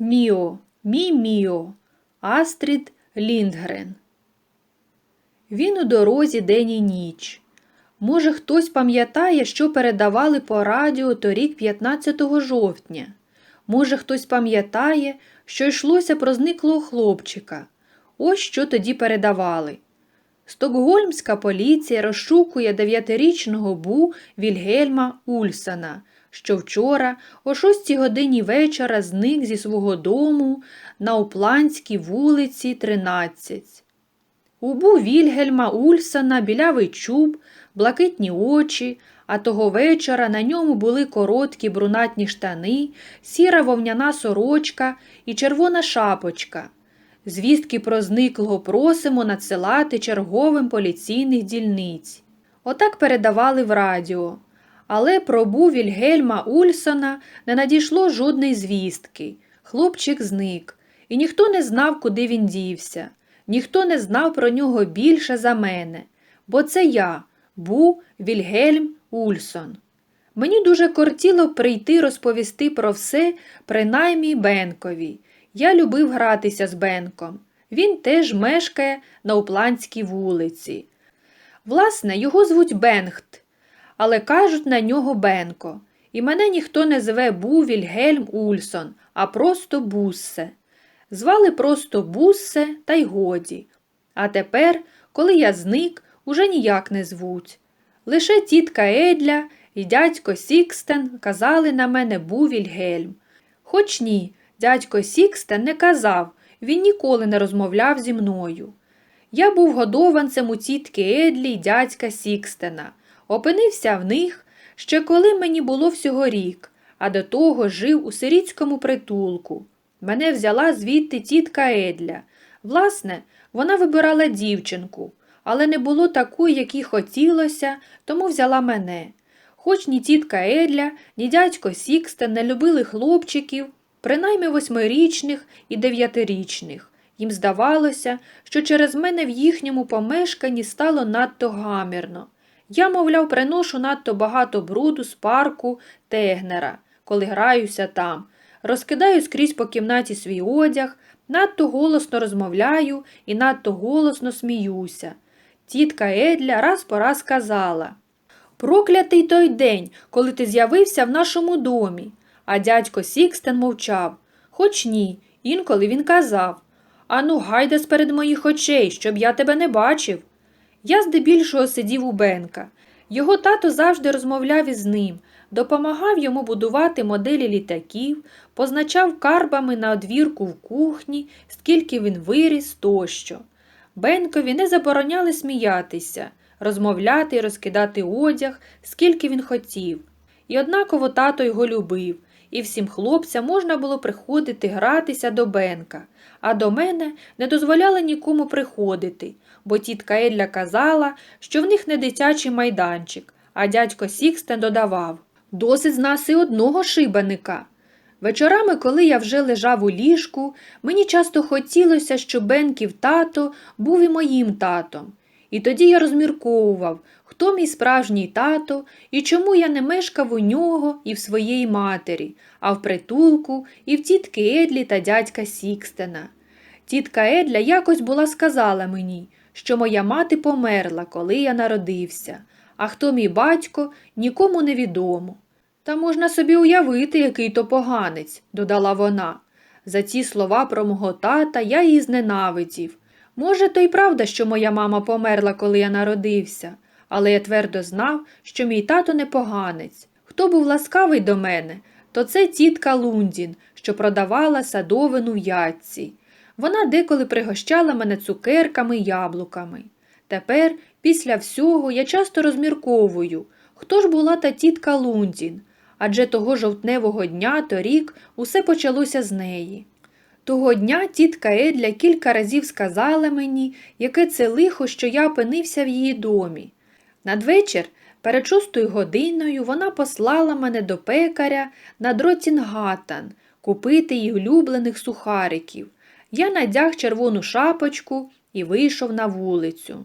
Міо, мій Міо, Астрід Ліндгрен. Він у дорозі день і ніч. Може, хтось пам'ятає, що передавали по радіо торік 15 жовтня. Може, хтось пам'ятає, що йшлося про зниклого хлопчика. Ось що тоді передавали. Стокгольмська поліція розшукує дев'ятирічного бу Вільгельма Ульсона, що вчора о 6 годині вечора зник зі свого дому на Упланській вулиці 13. У бу Вільгельма Ульсона білявий чуб, блакитні очі, а того вечора на ньому були короткі брунатні штани, сіра вовняна сорочка і червона шапочка. Звістки про зниклого просимо надсилати черговим поліційних дільниць. Отак передавали в радіо. Але про Вільгельма Ульсона не надійшло жодної звістки. Хлопчик зник, і ніхто не знав, куди він дівся. Ніхто не знав про нього більше за мене, бо це я, Бу Вільгельм Ульсон. Мені дуже кортіло прийти розповісти про все, принаймні Бенкові. Я любив гратися з Бенком. Він теж мешкає на Упланській вулиці. Власне, його звуть Бенгт, але кажуть на нього Бенко. І мене ніхто не зве Бу Вільгельм Ульсон, а просто Буссе. Звали просто Буссе та й годі. А тепер, коли я зник, уже ніяк не звуть. Лише тітка Едля і дядько Сікстен казали на мене Бу Вільгельм. Хоч ні, дядько Сікстен не казав, він ніколи не розмовляв зі мною. Я був годованцем у тітки Едлі й дядька Сікстена, опинився в них ще коли мені було всього рік, а до того жив у сирітському притулку. Мене взяла звідти тітка Едля. Власне, вона вибирала дівчинку, але не було такої, якій хотілося, тому взяла мене. Хоч ні тітка Едля, ні дядько Сікстен не любили хлопчиків, принаймні восьмирічних і дев'ятирічних. Їм здавалося, що через мене в їхньому помешканні стало надто гамірно. Я, мовляв, приношу надто багато бруду з парку Тегнера, коли граюся там, розкидаю скрізь по кімнаті свій одяг, надто голосно розмовляю і надто голосно сміюся. Тітка Едля раз по раз казала Проклятий той день, коли ти з'явився в нашому домі. А дядько Сікстен мовчав. Хоч ні, інколи він казав Ану, гайда сперед моїх очей, щоб я тебе не бачив. Я здебільшого сидів у Бенка. Його тато завжди розмовляв із ним, допомагав йому будувати моделі літаків, позначав карбами на одвірку в кухні, скільки він виріс тощо. Бенкові не забороняли сміятися, розмовляти і розкидати одяг, скільки він хотів. І однаково тато його любив, і всім хлопцям можна було приходити гратися до Бенка, а до мене не дозволяли нікому приходити, бо тітка Едля казала, що в них не дитячий майданчик, а дядько Сікстен додавав досить з нас і одного шибаника. Вечорами, коли я вже лежав у ліжку, мені часто хотілося, щоб Бенків тато був і моїм татом. І тоді я розмірковував, хто мій справжній тато і чому я не мешкав у нього і в своєї матері, а в притулку і в тітки Едлі та дядька Сікстена. Тітка Едля якось була сказала мені, що моя мати померла, коли я народився, а хто мій батько, нікому не відомо. Та можна собі уявити, який то поганець, додала вона. За ці слова про мого тата я її зненавидів. Може, то й правда, що моя мама померла, коли я народився, але я твердо знав, що мій тато не поганець. Хто був ласкавий до мене, то це тітка Лундін, що продавала садовину в ятці. Вона деколи пригощала мене цукерками й яблуками. Тепер, після всього, я часто розмірковую, хто ж була та тітка Лундін, адже того жовтневого дня торік усе почалося з неї. Того дня тітка Едля кілька разів сказала мені, яке це лихо, що я опинився в її домі. Надвечір, перед шостою годиною, вона послала мене до пекаря на Дроцінгатан купити її улюблених сухариків. Я надяг червону шапочку і вийшов на вулицю.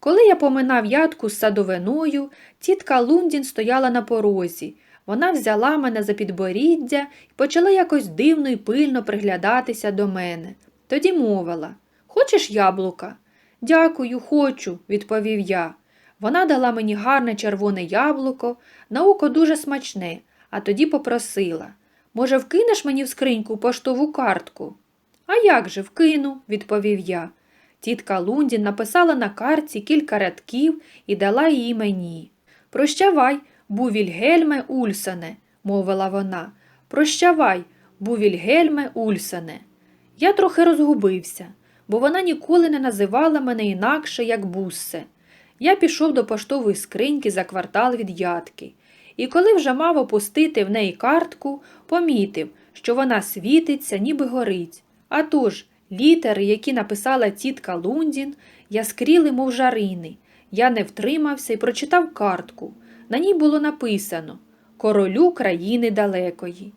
Коли я поминав ядку з садовиною, тітка Лундін стояла на порозі. Вона взяла мене за підборіддя і почала якось дивно і пильно приглядатися до мене. Тоді мовила Хочеш яблука? Дякую, хочу, відповів я. Вона дала мені гарне червоне яблуко, на око дуже смачне, а тоді попросила Може, вкинеш мені в скриньку поштову картку? А як же вкину, відповів я. Тітка Лундін написала на картці кілька рядків і дала її мені. Прощавай, Бувільгельме Ульсоне, мовила вона. Прощавай, Бувільгельме Ульсоне. Я трохи розгубився, бо вона ніколи не називала мене інакше, як Буссе. Я пішов до поштової скриньки за квартал від ядки, і коли вже мав опустити в неї картку, помітив, що вона світиться, ніби горить. А тож, літери, які написала тітка Лундін, яскріли, мов жарини. Я не втримався і прочитав картку. На ній було написано Королю країни далекої.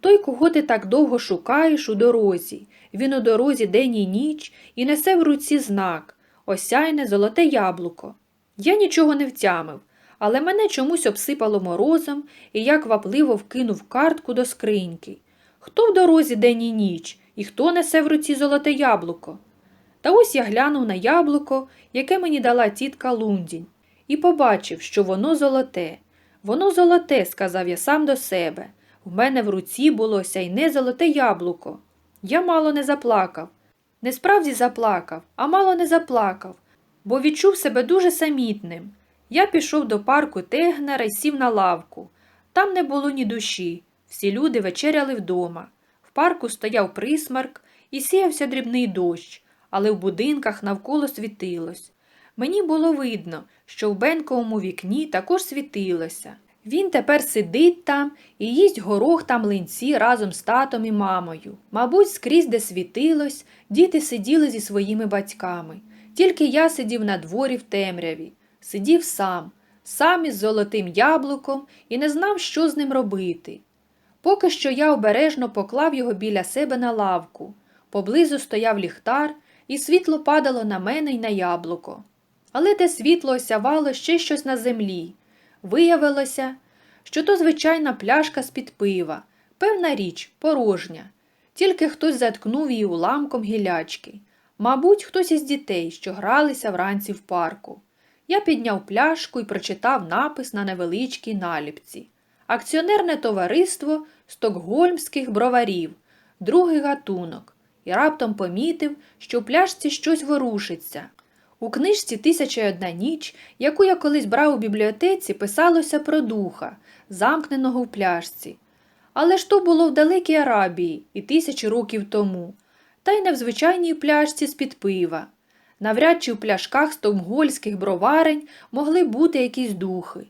Той, кого ти так довго шукаєш у дорозі, він у дорозі день і ніч і несе в руці знак осяйне золоте яблуко. Я нічого не втямив, але мене чомусь обсипало морозом, і я квапливо вкинув картку до скриньки. Хто в дорозі день і ніч, і хто несе в руці золоте яблуко? Та ось я глянув на яблуко, яке мені дала тітка Лундінь, і побачив, що воно золоте. Воно золоте, сказав я сам до себе. В мене в руці було сяйне золоте яблуко. Я мало не заплакав. Не справді заплакав, а мало не заплакав, бо відчув себе дуже самітним. Я пішов до парку Тегнера і сів на лавку. Там не було ні душі. Всі люди вечеряли вдома. Парку стояв присмарк і сіявся дрібний дощ, але в будинках навколо світилось. Мені було видно, що в бенковому вікні також світилося. Він тепер сидить там і їсть горох та млинці разом з татом і мамою. Мабуть, скрізь, де світилось, діти сиділи зі своїми батьками. Тільки я сидів на дворі в темряві, сидів сам, сам із золотим яблуком і не знав, що з ним робити. Поки що я обережно поклав його біля себе на лавку. Поблизу стояв ліхтар, і світло падало на мене й на яблуко. Але те світло осявало ще щось на землі. Виявилося, що то звичайна пляшка з-під пива, певна річ, порожня. Тільки хтось заткнув її уламком гілячки. Мабуть, хтось із дітей, що гралися вранці в парку. Я підняв пляшку і прочитав напис на невеличкій наліпці. Акціонерне товариство стокгольмських броварів, другий гатунок, і раптом помітив, що в пляшці щось ворушиться. У книжці «Тисяча й одна ніч, яку я колись брав у бібліотеці, писалося про духа, замкненого в пляшці. Але ж то було в далекій Арабії і тисячі років тому, та й не в звичайній пляшці з-під пива. Навряд чи в пляшках стокгольських броварень могли бути якісь духи.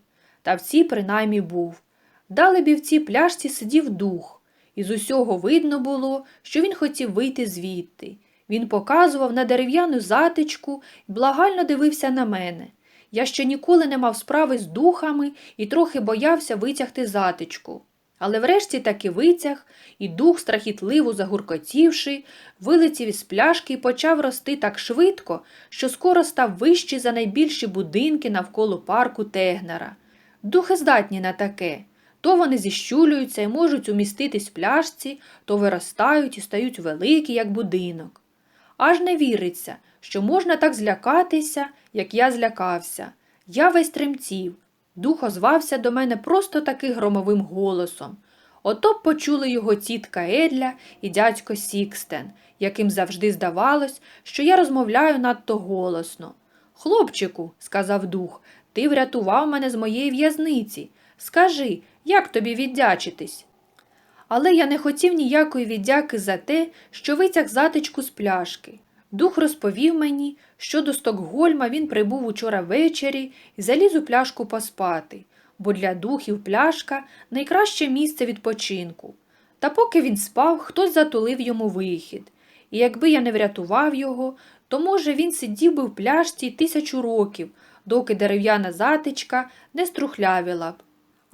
Та в цій принаймні був. Далебі в цій пляшці сидів дух, і з усього видно було, що він хотів вийти звідти. Він показував на дерев'яну затичку і благально дивився на мене. Я ще ніколи не мав справи з духами і трохи боявся витягти затичку. Але врешті таки витяг, і дух, страхітливо загуркотівши, вилетів із пляшки і почав рости так швидко, що скоро став вищий за найбільші будинки навколо парку Тегнера. Духи здатні на таке. То вони зіщулюються і можуть уміститись в пляшці, то виростають і стають великі, як будинок. Аж не віриться, що можна так злякатися, як я злякався. Я весь тремтів. Дух озвався до мене просто таки громовим голосом. Ото б почули його тітка Едля і дядько Сікстен, яким завжди здавалось, що я розмовляю надто голосно. Хлопчику, сказав дух, ти врятував мене з моєї в'язниці. Скажи, як тобі віддячитись? Але я не хотів ніякої віддяки за те, що витяг затичку з пляшки. Дух розповів мені, що до Стокгольма він прибув учора ввечері і заліз у пляшку поспати, бо для духів пляшка найкраще місце відпочинку. Та поки він спав, хтось затулив йому вихід. І якби я не врятував його, то, може, він сидів би в пляшці тисячу років, доки дерев'яна затичка не струхлявіла б.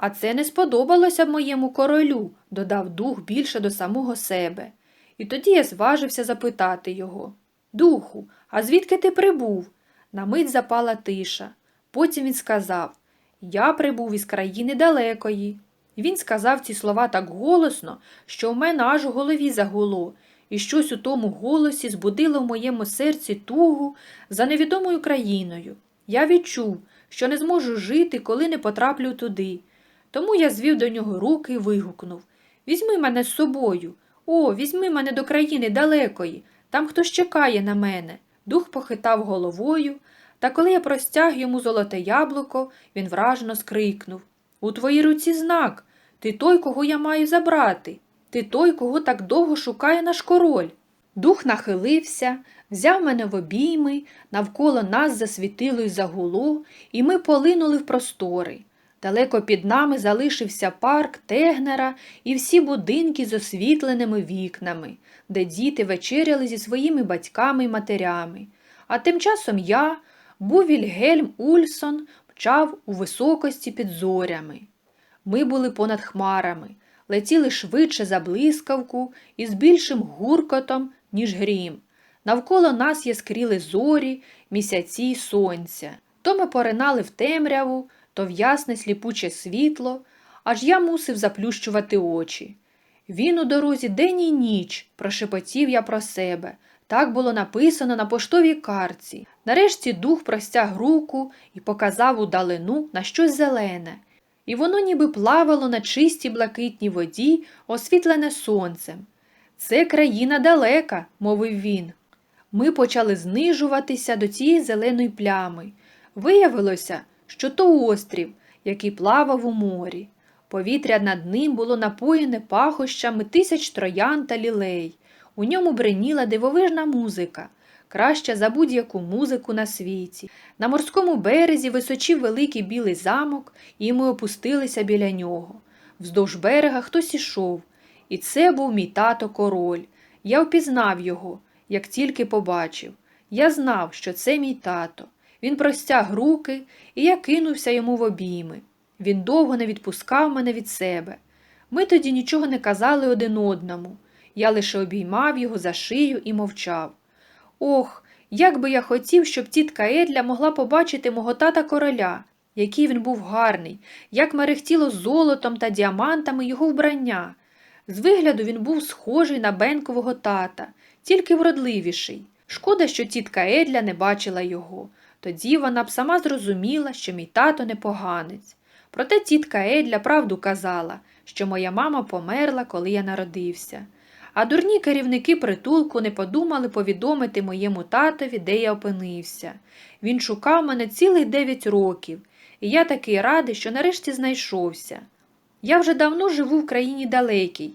А це не сподобалося моєму королю, додав дух більше до самого себе. І тоді я зважився запитати його Духу, а звідки ти прибув? На мить запала тиша. Потім він сказав Я прибув із країни далекої. Він сказав ці слова так голосно, що в мене аж у голові загуло, і щось у тому голосі збудило в моєму серці тугу за невідомою країною. Я відчув, що не зможу жити, коли не потраплю туди. Тому я звів до нього руки і вигукнув Візьми мене з собою. О, візьми мене до країни далекої, там хтось чекає на мене. Дух похитав головою, та коли я простяг йому золоте яблуко, він вражено скрикнув У твоїй руці знак. Ти той, кого я маю забрати. Ти той, кого так довго шукає наш король. Дух нахилився, взяв мене в обійми, навколо нас засвітило й загуло, і ми полинули в простори. Далеко під нами залишився парк Тегнера і всі будинки з освітленими вікнами, де діти вечеряли зі своїми батьками й матерями. А тим часом я, був Вільгельм Ульсон, мчав у високості під зорями. Ми були понад хмарами, летіли швидше за блискавку і з більшим гуркотом, ніж грім. Навколо нас яскріли зорі, місяці й сонця. То ми поринали в темряву, то в ясне сліпуче світло, аж я мусив заплющувати очі. Він у дорозі день і ніч, прошепотів я про себе. Так було написано на поштовій карці. Нарешті дух простяг руку і показав удалину на щось зелене. І воно ніби плавало на чистій блакитній воді, освітлене сонцем. Це країна далека, мовив він. Ми почали знижуватися до цієї зеленої плями. Виявилося, що то острів, який плавав у морі. Повітря над ним було напоєне пахощами тисяч троян та лілей. У ньому бреніла дивовижна музика, краща за будь-яку музику на світі. На морському березі височив великий білий замок, і ми опустилися біля нього. Вздовж берега хтось ішов, і це був мій тато король. Я впізнав його, як тільки побачив. Я знав, що це мій тато. Він простяг руки, і я кинувся йому в обійми. Він довго не відпускав мене від себе. Ми тоді нічого не казали один одному. Я лише обіймав його за шию і мовчав. Ох, як би я хотів, щоб тітка Едля могла побачити мого тата короля, який він був гарний, як мерехтіло золотом та діамантами його вбрання. З вигляду він був схожий на бенкового тата, тільки вродливіший. Шкода, що тітка Едля не бачила його. Тоді вона б сама зрозуміла, що мій тато непоганець. Проте тітка Едля правду казала, що моя мама померла, коли я народився. А дурні керівники притулку не подумали повідомити моєму татові, де я опинився. Він шукав мене цілих дев'ять років, і я такий радий, що нарешті знайшовся. Я вже давно живу в країні далекій.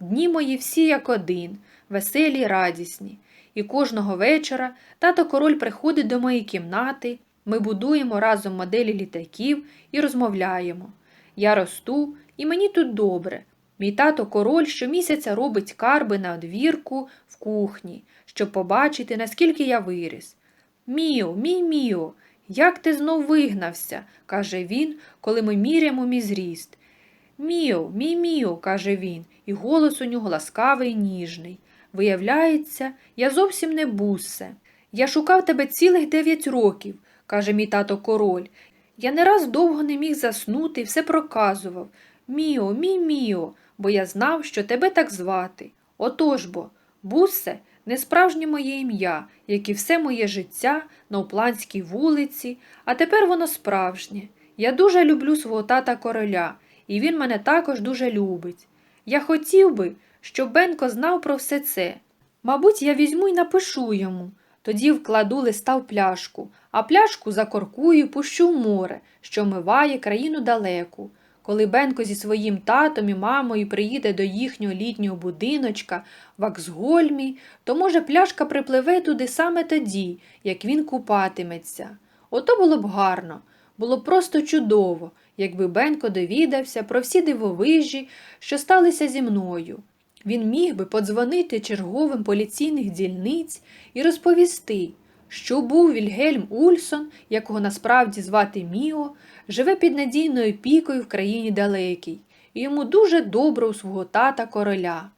Дні мої всі як один, веселі й радісні. І кожного вечора тато король приходить до моєї кімнати, ми будуємо разом моделі літаків і розмовляємо. Я росту, і мені тут добре. Мій тато король щомісяця робить карби на одвірку в кухні, щоб побачити, наскільки я виріс. Міо, мій міо, як ти знов вигнався, каже він, коли ми міряємо мій зріст. Міо, мій міо, каже він, і голос у нього ласкавий й ніжний. Виявляється, я зовсім не буссе. Я шукав тебе цілих дев'ять років, каже мій тато король. Я не раз довго не міг заснути і все проказував. Міо, мій міо, бо я знав, що тебе так звати. Отож бо, Буссе не справжнє моє ім'я, як і все моє життя на Упланській вулиці, а тепер воно справжнє. Я дуже люблю свого тата короля, і він мене також дуже любить. Я хотів би, щоб Бенко знав про все це. Мабуть, я візьму і напишу йому. Тоді вкладу листа в пляшку, а пляшку закоркую і пущу в море, що миває країну далеку. Коли Бенко зі своїм татом і мамою приїде до їхнього літнього будиночка в Аксгольмі, то, може, пляшка припливе туди саме тоді, як він купатиметься. Ото було б гарно, було б просто чудово, якби Бенко довідався про всі дивовижі, що сталися зі мною. Він міг би подзвонити черговим поліційних дільниць і розповісти, що був Вільгельм Ульсон, якого насправді звати Міо, живе під надійною пікою в країні далекій, і йому дуже добре у свого тата короля.